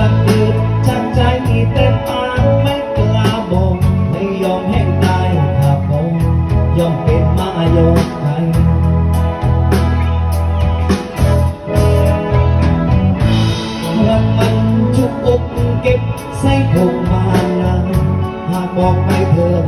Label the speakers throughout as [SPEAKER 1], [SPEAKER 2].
[SPEAKER 1] กันดึกจากใจที่ต็มางไม่กล้าบ่งไม่ยอมแห้ตายถ้าคงยอมเป็นมายกไทยรักมันจุกอกเก็บใส่ผมมานานหากบอกไปเธอ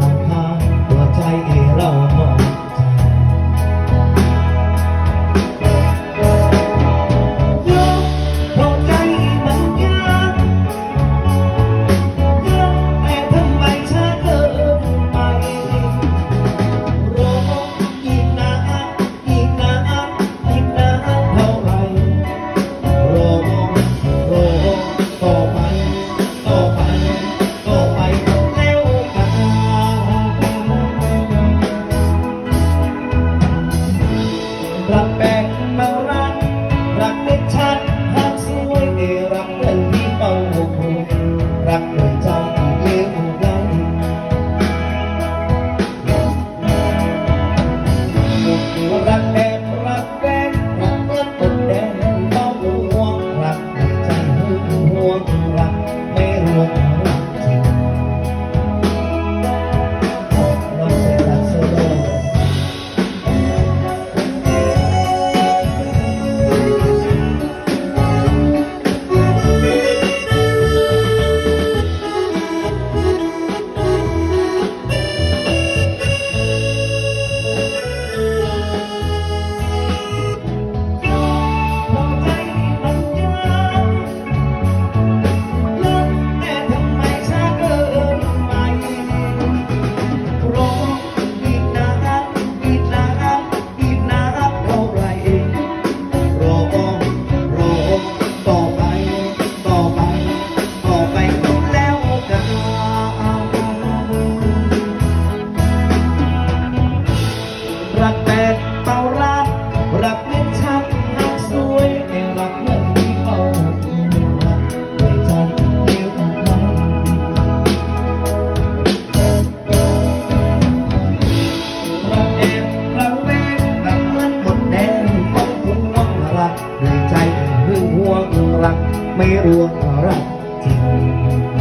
[SPEAKER 1] ไม่รวมรักจริ